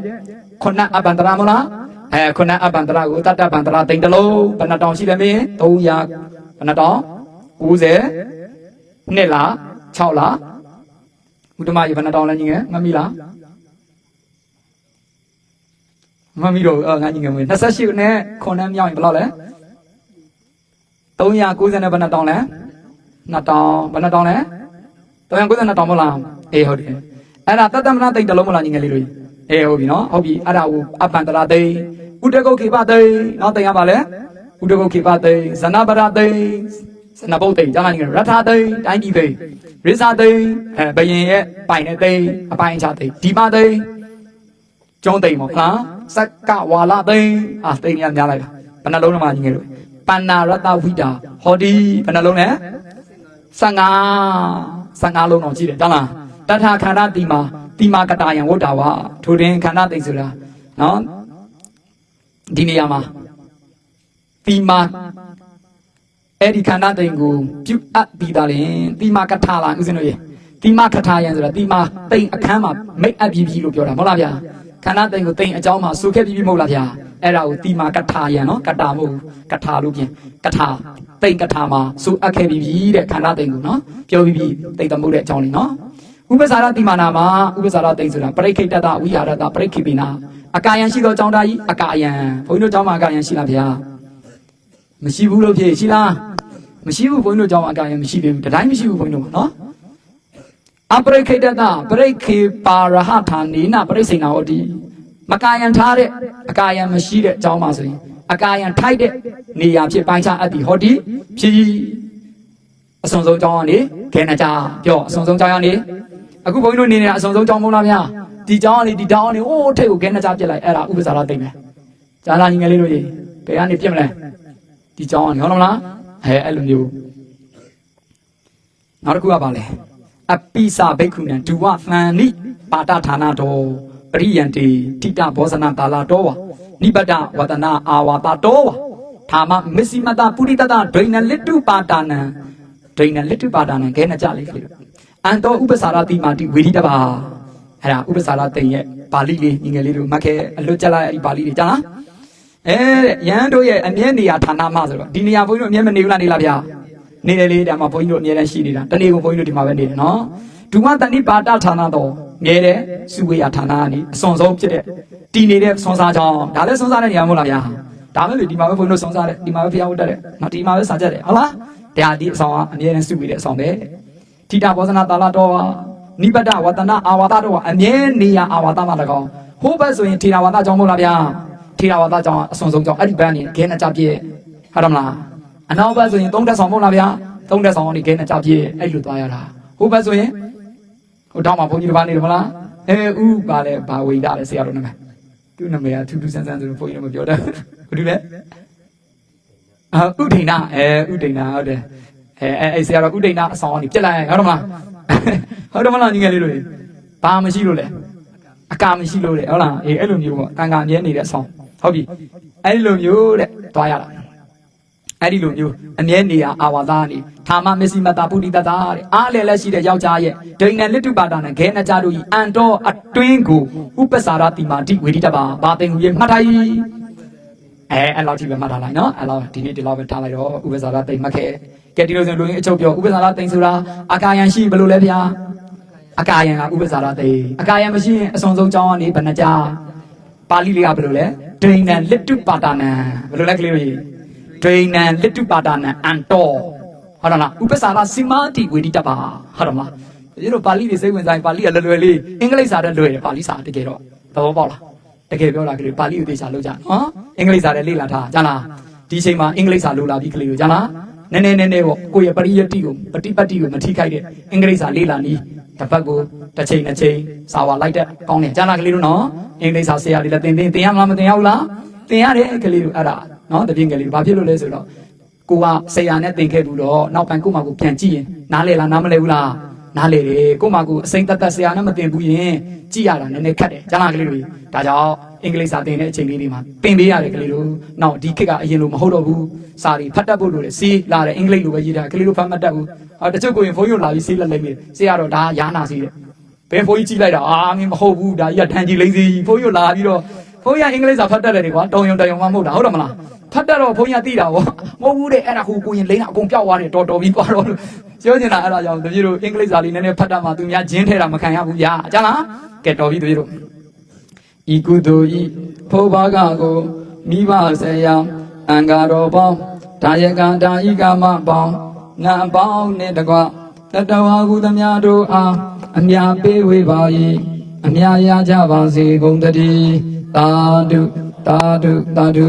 ခုနအပန္တရမလားအဲခုနအပန္တရကိုတတ္တပန္တရတိန်တလုံးဘယ်နှတောင်ရှိလဲမင်း300ဘယ်နှတောင်90နှစ်လား6လားဥဒ္ဓမကြီးဘယ်နှတောင်လဲညီငယ်မမီလား မမီတော့အာငါညီငယ်ဝင်28နဲ့ခုနမြောက်ရင်ဘယ်လောက်လဲ390နဲ့ဘယ်နှတောင်လဲ2တောင်ဘယ်နှတောင်လဲ392တောင်မလားအေးဟုတ်တယ်အဲ့ဒါတတ္တမနာတိတ်တလုံးမလားညီငယ်လေးတို့အေးဟုတ်ပြီနော်ဟုတ်ပြီအဲ့ဒါကိုအပန္တရာတိဥတကုတ်ခေပတိနော်တင်ရပါလေဥတကုတ်ခေပတိဇနပရတိဇနဘုတ်တိကြားလာညီငယ်ရထတိတိုင်းပြည်တိရိဇာတိအဲဘယင်ရဲ့ပိုင်တဲ့တိအပိုင်ချတိဒီမတိ ကျုံးတိမဟုတ်လားစက္ကဝါလာတိအာတိရများလိုက်တာဘယ်နှလုံးလဲမညီငယ်တို့ပန္နာရတဝိတာဟောဒီဘယ်နှလုံးလဲ15 15လုံးတော့ကြည့်တယ်တလားတထာခန္ဓာတိမာတိမာကတာယံဝတ္တာဝထိုတွင်ခန္ဓာတိတ်ဆိုတာနော်ဒီနေရာမှာတိမာအဲ့ဒီခန္ဓာတိတ်ကိုပြုတ်အပ်ပြီးသားရင်တိမာကထာလားဥစဉ်တို့ရေတိမာကထာယံဆိုတာတိမာတိတ်အခန်းမှာမိတ်အပ်ပြီးပြီလို့ပြောတာမဟုတ်လားဗျာ ခန္ဓာတိတ်ကိုတိတ်အကြောင်းမှာဆိုခဲ့ပြီးပြီမဟုတ်လားဗျာအဲ့ဒါကိုတိမာကထာယံနော်ကတာမဟုတ်ဘူးကထာလို့ပြင်ကထာတိတ်ကထာမှာဆိုအပ်ခဲ့ပြီးပြီတဲ့ခန္ဓာတိတ်ကိုနော်ပြောပြီးပြီတိတ်တမှုတဲ့အကြောင်းလေးနော်ဥပ္ပစာရတိမာနာမှာဥပ္ပစာရတိတ်ဆိုတာပရိခိတတဝိဟာရတပရိခိပိနာအကာယံရှိသောအကြောင်းသားကြီးအကာယံဘုန်းကြီးတို့အကြောင်းမှာအကာယံရှိလားဗျာမရှိဘူးလို့ဖြေရှိလားမရှိဘူးဘုန်းကြီးတို့အကြောင်းမှာအကာယံမရှိသေးဘူးတတိုင်းမရှိဘူးဘုန်းကြီးတို့နော် အပရိခိတတပရိခိပါရဟထာနေနပရိစိဏဟောတိမကာယံထားတဲ့အကာယံမရှိတဲ့အကြောင်းမှာဆိုရင်အကာယံထိုက်တဲ့နေရာဖြစ်ပိုင်းခြားအပ်သည်ဟောတိဖြစ်အစွန်ဆုံးအကြောင်းကနေခဲနေကြပြောအစွန်ဆုံးအကြောင်းကနေအခုဘုန်းကြီးတို့နေနေတာအစွန်ဆုံးအကြောင်းမဟုတ်လားဗျာဒီအကြောင်းကနေဒီတောင်းကနေအိုးထိတ်ကိုခဲနေကြပြစ်လိုက်အဲ့ဒါဥပ္ပဇာရသိမ့်မယ်ဂျာလာညီငယ်လေးတို့ကြီးဘယ်ကနေပြစ်မလဲဒီအကြောင်းကနေဟုတ်လားမလားဟဲအဲ့လိုမျိုးနောက်တစ်ခုကပါလဲ အပိစာဘိက္ခုနံဒုဝသန်နိပါတဌာနတော်ပရိယန္တိတိတဘောဇနာတာလာတော်ဝါနိဗ္ဗတဝတနာအာဝါတာတော်ဝါဓမ္မမစ္စည်းမတပုရိတတဒိဏလစ်တုပါတာနံဒိဏလစ်တုပါတာနံခဲနဲ့ကြလေကလေးအန်တော်ဥပ္ပစာရတိမာတိဝေဒီတပါအဲ့ဒါဥပ္ပစာရတိန်ရဲ့ပါဠိလေးညီငယ်လေးတို့မှတ်ခဲ့အလွတ်ကြလိုက်အဲ့ဒီပါဠိလေးကြားလားအဲတဲ့ရန်တို့ရဲ့အမြဲနေရာဌာနမှဆိုတော့ဒီနေရာဘုန်းကြီးတို့အမြဲမနေဘူးလားနေလားဗျာ နေတယ်လေဒါမှဘုန်းကြီးတို့အမြဲတမ်းရှိနေတာတနေ့ကဘုန်းကြီးတို့ဒီမှာပဲနေတယ်နော်ဒုမတဏိပါတဌာနတော်မြဲတဲ့စုဝေယဌာနကနေအစွန်ဆုံးဖြစ်တဲ့တည်နေတဲ့ဆွန်စားကြောင်းဒါလည်းဆွန်စားတဲ့နေရာမဟုတ်လားဗျာဒါပဲလေဒီမှာပဲဘုန်းကြီးတို့ဆွန်စားတဲ့ဒီမှာပဲဖျားဝတ်တဲ့နော်ဒီမှာပဲစာကြတယ်ဟုတ်လားတရားဒီအဆောင်ကအမြဲတမ်းစုဝေတဲ့အဆောင်ပဲထိတာဘောဇနာတာလာတော်နိဗ္ဗတဝတနာအာဝါဒတော်ကအမြဲနေရာအာဝါဒမှာတကောင်ဟိုဘက်ဆိုရင်ထေရဝါဒကြောင့်မဟုတ်လားဗျာထေရဝါဒကြောင့်အစွန်ဆုံးကြောင့်အဲ့ဒီဘန်းနေခဲနဲ့ကြပြည့်ဟုတ်တယ်မလား အနောက်ဘက်ဆိုရင်သုံးတက်ဆောင်မဟုတ်လားဗျာသုံးတက်ဆောင်ကနေခဲနဲ့ကြပြည့်အဲ့လိုသွားရတာဟိုဘက်ဆိုရင်ဟိုတောင်းမှာဘုန်းကြီးတစ်ပါးနေတယ်မလားအဲဥပါလဲဘာဝိဒလဲဆရာတော်နာမည်သူ့နာမည်ကထူးထူးဆန်းဆန်းဆိုလို့ဘုန်းကြီးတို့မပြောတတ်ဘူးဘာလို့လဲအာဥဒိဏအဲဥဒိဏဟုတ်တယ်အဲအဲအဲဆရာတော်ဥဒိဏအဆောင်ကနေပြက်လိုက်ဟုတ်တယ်မလားဟုတ်တယ်မလားညီငယ်လေးတို့ဘာမရှိလို့လဲအကာမရှိလို့လေဟုတ်လားအေးအဲ့လိုမျိုးပေါ့တန်ခါမြဲနေတဲ့အဆောင်ဟုတ်ပြီအဲ့လိုမျိုးတဲ့တွားရတာ အဲ့ဒီလိုမျိုးအမြဲနေရအာဝါသနေထာမမစ္စည်းမတာပုရိတတာတဲ့အားလည်းလည်းရှိတဲ့ယောက်ျားရဲ့ဒိဏလစ်တုပါဒနဲ့ဂဲနကြတို့ဤအန်တော်အတွင်းကိုဥပ္ပစာရတိမာတိဝေဒိတပါဘာသိငူရဲ့မှတ်ထား ਈ အဲအဲ့လောက်ထိပဲမှတ်ထားလိုက်နော်အဲ့လောက်ဒီနေ့ဒီလောက်ပဲထားလိုက်တော့ဥပ္ပစာရတိတ်မှတ်ခဲ့ကဲဒီလိုဆိုလူရင်းအချုပ်ပြောဥပ္ပစာရတိတ်ဆိုတာအာကာယံရှိဘယ်လိုလဲဗျာအာကာယံကဥပ္ပစာရတိတ်အာကာယံမရှိရင်အစွန်ဆုံးကြောင်းကနေဘယ်နှကြပါဠိလေးကဘယ်လိုလဲဒိဏလစ်တုပါဒနံဘယ်လိုလဲကလေးတို့ရေ ဒိဏလစ်တုပါဒနံအန်တော်ဟုတ်လားဥပ္ပစာရစီမာတိဝေဒိတပါဟုတ်တယ်မလားဒီလိုပါဠိတွေစိတ်ဝင်စားရင်ပါဠိကလွယ်လွယ်လေးအင်္ဂလိပ်စာတဲ့လွယ်တယ်ပါဠိစာတကယ်တော့သဘောပေါက်လားတကယ်ပြောတာကလေးပါဠိကိုသေချာလုပ်ကြနော်အင်္ဂလိပ်စာလည်းလေ့လာထားကြလားဒီအချိန်မှာအင်္ဂလိပ်စာလိုလာပြီကလေးကိုကြလားနည်းနည်းနည်းနည်းပေါ့ကိုယ့်ရဲ့ပရိယတ္တိကိုပฏิပတ်တိကိုမထိခိုက်တဲ့အင်္ဂလိပ်စာလေ့လာနည်းတစ်ပတ်ကိုတစ်ချိန်တစ်ချိန်စာဝါလိုက်တဲ့ကောင်းတယ်ကြလားကလေးတို့နော်အင်္ဂလိပ်စာဆရာတွေလည်းသင်သင်သင်ရမလားမသင်ရဘူးလားသင်ရတယ်ကလေးတို့အဲ့ဒါ နော်တပြင်းကလေးတို့ဘာဖြစ်လို့လဲဆိုတော့ကိုကဆရာနဲ့သင်ခဲ့ဘူးတော့နောက်ပိုင်းကို့မှာကိုပြန်ကြည့်ရင်နားလေလားနားမလဲဘူးလားနားလေတယ်ကို့မှာကိုအစိမ့်တက်တက်ဆရာနဲ့မသင်ဘူးရင်ကြည့်ရတာနည်းနည်းခက်တယ်ကြလားကလေးတို့ဒါကြောင့်အင်္ဂလိပ်စာသင်တဲ့အချိန်လေးတွေမှာသင်ပေးရတယ်ကလေးတို့။နောက်ဒီခေတ်ကအရင်လိုမဟုတ်တော့ဘူး။စာတွေဖတ်တတ်ဖို့လိုတယ်။စီးလာတယ်အင်္ဂလိပ်လိုပဲရေးတာကလေးတို့ဖတ်မတတ်ဘူး။အော်တချို့ကိုရင်ဖုန်းရုံလာပြီးစီးလက်လိုက်ပြီ။စီးရတော့ဒါရာနာစီးတယ်။ဘယ်ဖုန်းကြီးကြည့်လိုက်တာအာမင်းမဟုတ်ဘူးဒါကြီးကတန်ကြီးလိမ့်စီဖုန်းရုံလာပြီးတော့ ဖုန်းရအင်္ဂလိပ်စာဖတ်တတ်တယ်ကွာတောင်ယုံတယုံမှမဟုတ်တာဟုတ်တယ်မလား။ဖတ်တတ်တော့ဖုန်းရသိတာဗော။မဟုတ်ဘူးတဲ့အဲ့ဒါဟိုကိုရင်လိမ့်တာအကုန်ပြောက်သွားတယ်တော်တော်ပြီးသွားတော့လို့ပြောချင်တာအဲ့ဒါကြောင့်တပြေတို့အင်္ဂလိပ်စာလေးနည်းနည်းဖတ်တတ်မှသူများဂျင်းထဲတာမခံရဘူးဗျာ။ကြားလား။ကဲတော်ပြီတပြေတို့ဤကုသိုလ်ဤဖိုးဘာကကိုမိဘဆရာအံဃာတော်ပေါင်းဒါယကံဒါဤကမပေါင်းနံပေါင်းနှင့်တကွတတဝါကုသမြတို့အားအမြပေးဝေပါ၏အမြရကြပါစေကုန်တည်း သာဓုသာဓုသာဓု